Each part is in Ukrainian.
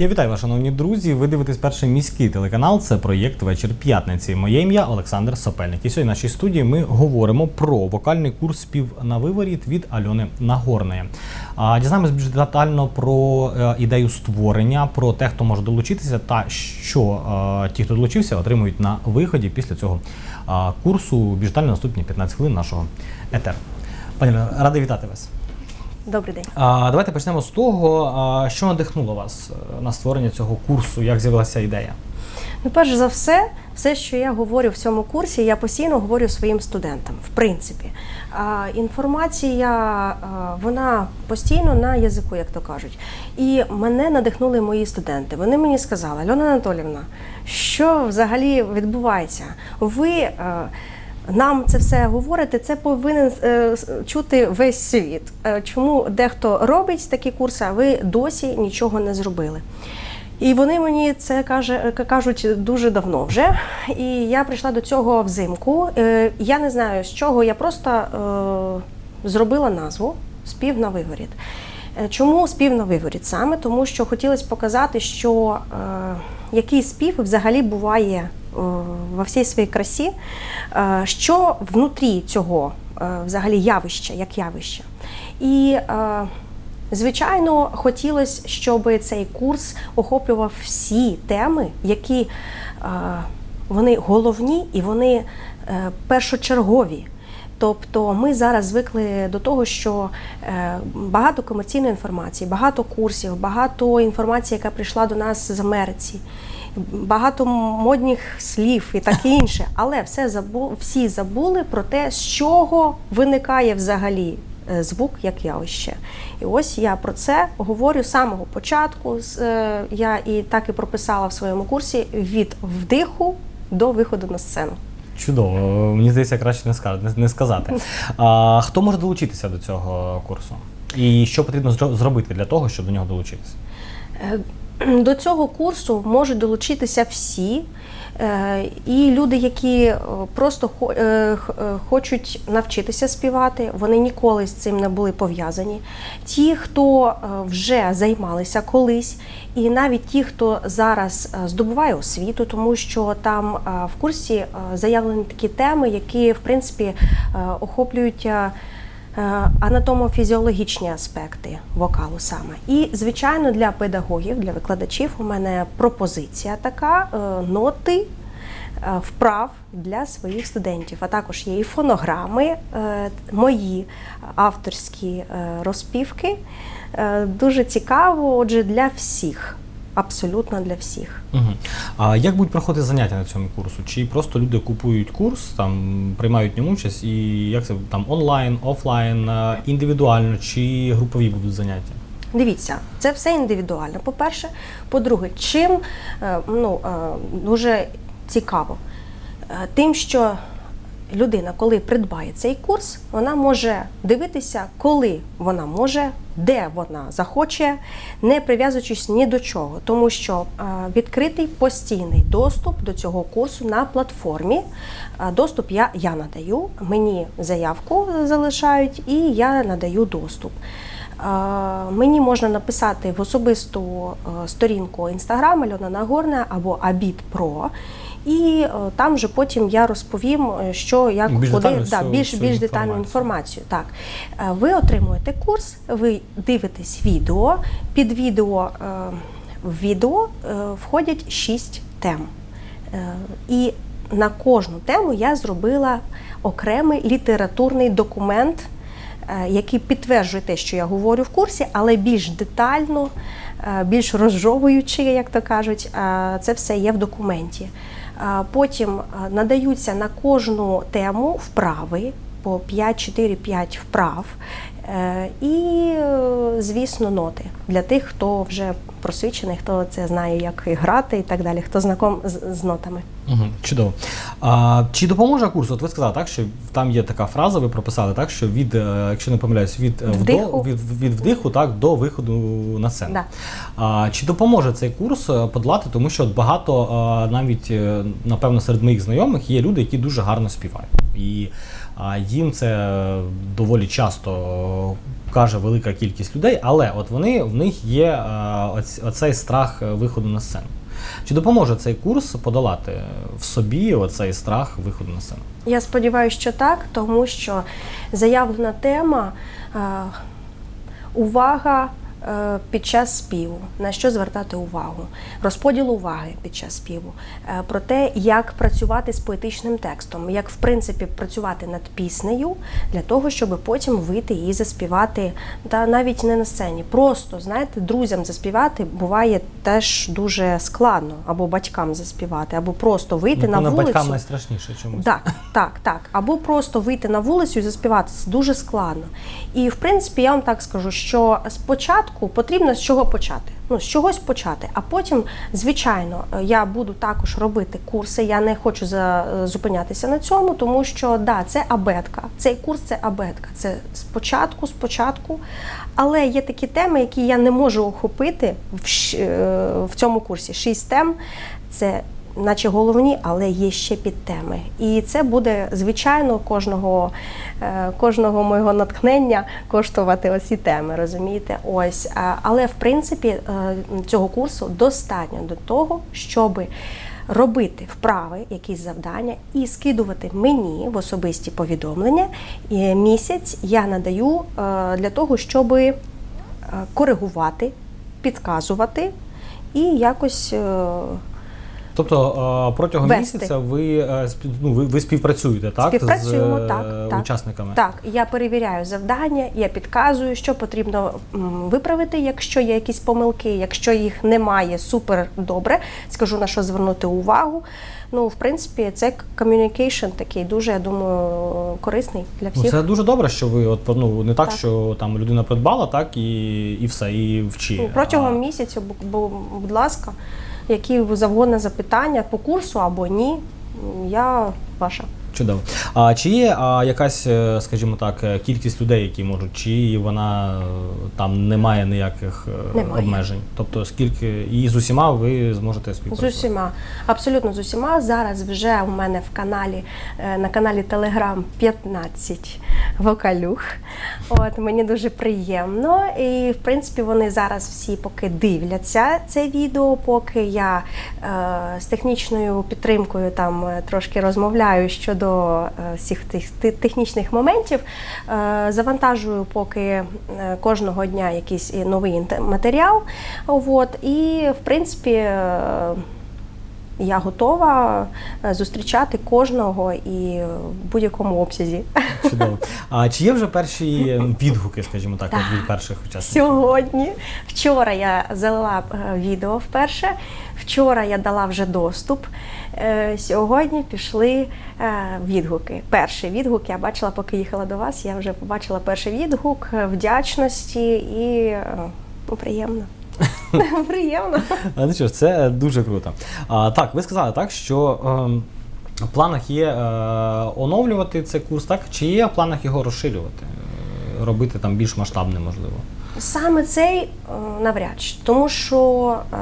Я вітаю вас, шановні друзі. Ви дивитесь перший міський телеканал. Це проєкт Вечір п'ятниці. Моє ім'я Олександр Сопельник. І сьогодні в нашій студії ми говоримо про вокальний курс спів на виворіт від Альони Нагорної. Дізнаємось більш детально про е, ідею створення, про те, хто може долучитися, та що е, ті, хто долучився, отримують на виході після цього курсу. Більш наступні 15 хвилин нашого етеру. Пані, радий вітати вас. Добрий день. А, давайте почнемо з того, що надихнуло вас е, на створення цього курсу, як з'явилася ідея. Ну, перш за все, все, що я говорю в цьому курсі, я постійно говорю своїм студентам. В принципі, а, інформація а, вона постійно на язику, як то кажуть. І мене надихнули мої студенти. Вони мені сказали, Альона Анатолівна, що взагалі відбувається? Ви. а, нам це все говорите, це повинен е, чути весь світ. Е, Чому дехто робить такі курси, а ви досі нічого не зробили? І вони мені це каже, кажуть дуже давно вже. І я прийшла до цього взимку. Е, Я не знаю з чого, я просто е, зробила назву Спів на вигоріт. Е, Чому спів на виворіт? Саме тому, що хотілося показати, що е, який спів взагалі буває во всій своїй красі, е, що внутрі цього е, взагалі явища, як явище. І е, Звичайно, хотілося, щоб цей курс охоплював всі теми, які вони головні і вони першочергові. Тобто ми зараз звикли до того, що багато комерційної інформації, багато курсів, багато інформації, яка прийшла до нас з Америці, багато модних слів і таке інше. Але все забу, всі забули про те, з чого виникає взагалі е, звук як явище. І ось я про це говорю з самого початку. Е, Я і так і прописала в своєму курсі від вдиху до виходу на сцену. Чудово, мені здається, краще не сказати. Не, не сказати. А, хто може долучитися до цього курсу? І що потрібно зробити для того, щоб до нього долучитися? До цього курсу можуть долучитися всі. е, І люди, які е, просто е, хочуть навчитися співати, вони ніколи з цим не були пов'язані. Ті, хто вже займалися колись, і навіть ті, хто зараз здобуває освіту, тому що там в курсі заявлені такі теми, які в принципі охоплюють. Е, Анатомо-фізіологічні аспекти вокалу саме. І, звичайно, для педагогів, для викладачів у мене пропозиція така: е, ноти е, вправ для своїх студентів. А також є і фонограми, мої авторські розпівки. Дуже цікаво, отже, для всіх. Абсолютно для всіх. Угу. А як будуть проходити заняття на цьому курсу? Чи просто люди купують курс, там приймають в ньому участь, і як це там онлайн, офлайн, е, індивідуально, чи групові будуть заняття? Дивіться, це все індивідуально. По-перше, по-друге, чим е, ну, е, дуже цікаво, тим, що людина, коли придбає цей курс, вона може дивитися, коли вона може, де вона захоче, не прив'язуючись ні до чого, тому що відкритий постійний доступ до цього курсу на платформі. Доступ я, я надаю, мені заявку залишають, і я надаю доступ. Мені можна написати в особисту е, сторінку Інстаграм Альона Нагорна або Абіт Про. І е, там вже потім я розповім, е, що як Більш куди детально да, більш, більш детальну інформацію. Так, Е, ви отримуєте курс, ви дивитесь відео. Під відео в відео входять шість тем. І на кожну тему я зробила окремий літературний документ, який підтверджує те, що я говорю в курсі, але більш детально, більш розжовуючи, як то кажуть, це все є в документі. Потім надаються на кожну тему вправи по 5-4-5 вправ. Е, І, е, звісно, ноти для тих, хто вже просвічений, хто це знає, як і грати і так далі, хто знаком з, з нотами. Угу, чудово. А, чи допоможе курс? От ви сказали так, що там є така фраза, ви прописали так, що від, е, якщо не помиляюсь, від, е, вдо- Вдиху. від, від вдиху так, до виходу на сцену. Да. А, чи допоможе цей курс е, подолати? Тому що от багато навіть, напевно, серед моїх знайомих є люди, які дуже гарно співають. І А їм це доволі часто каже велика кількість людей, але от вони в них є е, оць- оцей страх виходу на сцену. Чи допоможе цей курс подолати в собі оцей страх виходу на сцену? Я сподіваюся, що так, тому що заявлена тема е, увага е, під час співу, на що звертати увагу, розподіл уваги під час співу, е, про те, як працювати з поетичним текстом, як в принципі працювати над піснею для того, щоб потім вийти і заспівати, та навіть не на сцені. Просто знаєте, друзям заспівати буває теж дуже складно, або батькам заспівати, або просто вийти на вулицю. батькам найстрашніше чомусь. Так, так, так. Або просто вийти на вулицю і заспівати це дуже складно. І в принципі, я вам так скажу, що спочатку потрібно з чого почати. Ну, з чогось почати, а потім, звичайно, я буду також робити курси. Я не хочу за, зупинятися на цьому, тому що да, це абетка. Цей курс це абетка. Це спочатку, спочатку. Але є такі теми, які я не можу охопити в, е, в цьому курсі. Шість тем це наче головні, але є ще підтеми. І це буде звичайно кожного, е, кожного моєго натхнення коштувати оці теми, розумієте? Ось, але в принципі е, цього курсу достатньо до того, щоб робити вправи, якісь завдання і скидувати мені в особисті повідомлення. І місяць я надаю е, для того, щоб коригувати, підказувати і якось. Тобто е, протягом Вести. місяця ви, е, ну, ви, співпрацюєте так, Співпрацюємо, з е, так, так. учасниками? Так, я перевіряю завдання, я підказую, що потрібно виправити, якщо є якісь помилки. Якщо їх немає, супер добре. Скажу на що звернути увагу. Ну, в принципі, це ком'юнікейшн такий дуже, я думаю, корисний для Ну, всіх. це дуже добре, що ви от ну не так, Так. що там людина придбала, так і, і все, і вчи. Ну, Протягом А, місяця, бу- бу- будь ласка, які завгодно запитання по курсу або ні, я ваша. Чудово. А чи є а, якась, е, скажімо так, е, кількість людей, які можуть, чи вона е, там не має ніяких Немає. обмежень? Тобто, скільки і з усіма ви зможете З усіма, абсолютно з усіма. Зараз вже у мене в каналі на каналі Телеграм 15 вокалюх. От мені дуже приємно. І в принципі вони зараз всі поки дивляться це відео, поки я е, з технічною підтримкою там трошки розмовляю щодо е, всіх тих технічних моментів. Е, завантажую поки е, кожного дня якийсь новий матеріал. От, і в принципі. Я готова е, зустрічати кожного і в будь-якому обсязі. Чудово. А чи є вже перші відгуки, скажімо так, Так. від перших учасників? Сьогодні, вчора я залила е, відео вперше, вчора я дала вже доступ. Е, Сьогодні пішли відгуки. Перший відгук я бачила, поки їхала до вас. Я вже побачила перший відгук вдячності і приємно. Приємно. Ну що ж, це дуже круто. А, так, ви сказали так, що ем, в планах є е, оновлювати цей курс, так? Чи є в планах його розширювати, е, робити там більш масштабним, можливо? Саме цей е, навряд чи, тому що е,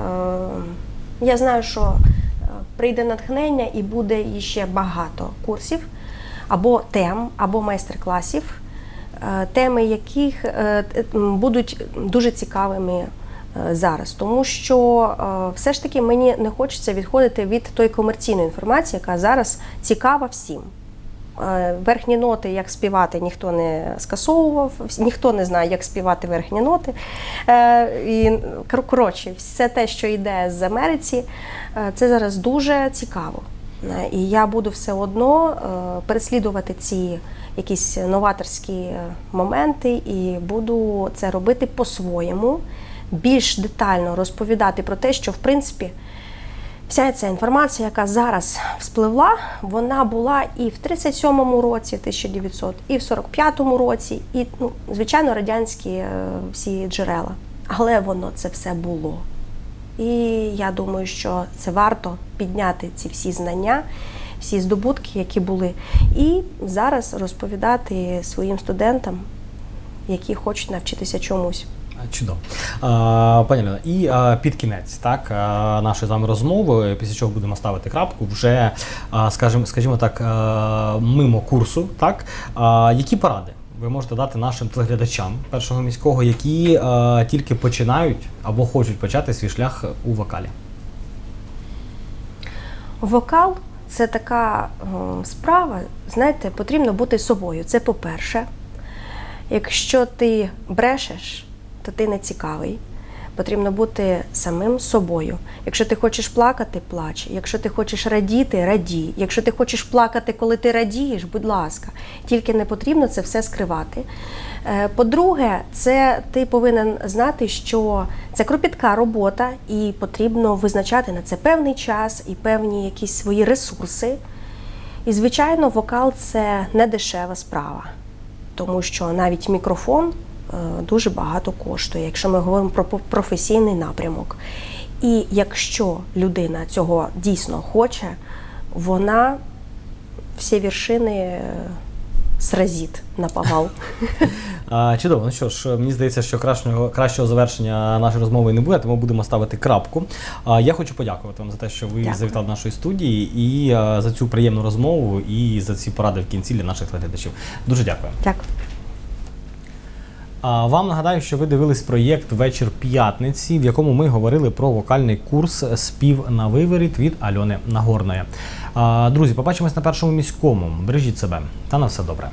я знаю, що е, прийде натхнення і буде іще багато курсів або тем, або майстер-класів, е, теми яких е, будуть дуже цікавими. Е, Зараз, тому що е, все ж таки мені не хочеться відходити від тої комерційної інформації, яка зараз цікава всім. Е, Верхні ноти, як співати, ніхто не скасовував, ніхто не знає, як співати верхні ноти. І коротше, все те, що йде з Америці, це зараз дуже цікаво. І я буду все одно переслідувати ці якісь новаторські моменти і буду це робити по-своєму, більш детально розповідати про те, що в принципі. Вся ця інформація, яка зараз вспливла, вона була і в 37-му році, 1900, і в 45-му році, і ну, звичайно радянські е, всі джерела. Але воно це все було. І я думаю, що це варто підняти ці всі знання, всі здобутки, які були, і зараз розповідати своїм студентам, які хочуть навчитися чомусь. Чудово. Пані Альона, і під кінець так, нашої з вами розмови, після чого будемо ставити крапку, вже, скажімо, скажімо так, мимо курсу, так, які поради ви можете дати нашим телеглядачам першого міського, які тільки починають або хочуть почати свій шлях у вокалі? Вокал це така справа, знаєте, потрібно бути собою. Це по-перше. Якщо ти брешеш, то ти не цікавий. Потрібно бути самим собою. Якщо ти хочеш плакати, плач. Якщо ти хочеш радіти, радій. Якщо ти хочеш плакати, коли ти радієш, будь ласка. Тільки не потрібно це все скривати. Е, По-друге, це ти повинен знати, що це кропітка робота, і потрібно визначати на це певний час і певні якісь свої ресурси. І, звичайно, вокал це не дешева справа, тому що навіть мікрофон дуже багато коштує, якщо ми говоримо про професійний напрямок. І якщо людина цього дійсно хоче, вона всі вершини е, сразить на повал. Чудово, ну що ж, мені здається, що кращого, кращого завершення нашої розмови не буде, тому будемо ставити крапку. Я хочу подякувати вам за те, що ви Дякую. завітали до нашої студії і за цю приємну розмову і за ці поради в кінці для наших глядачів. Дуже дякую. Дякую. Вам нагадаю, що ви дивились проєкт Вечір п'ятниці, в якому ми говорили про вокальний курс спів на виворіт від Альони Нагорної. Друзі, побачимось на першому міському. Бережіть себе та на все добре.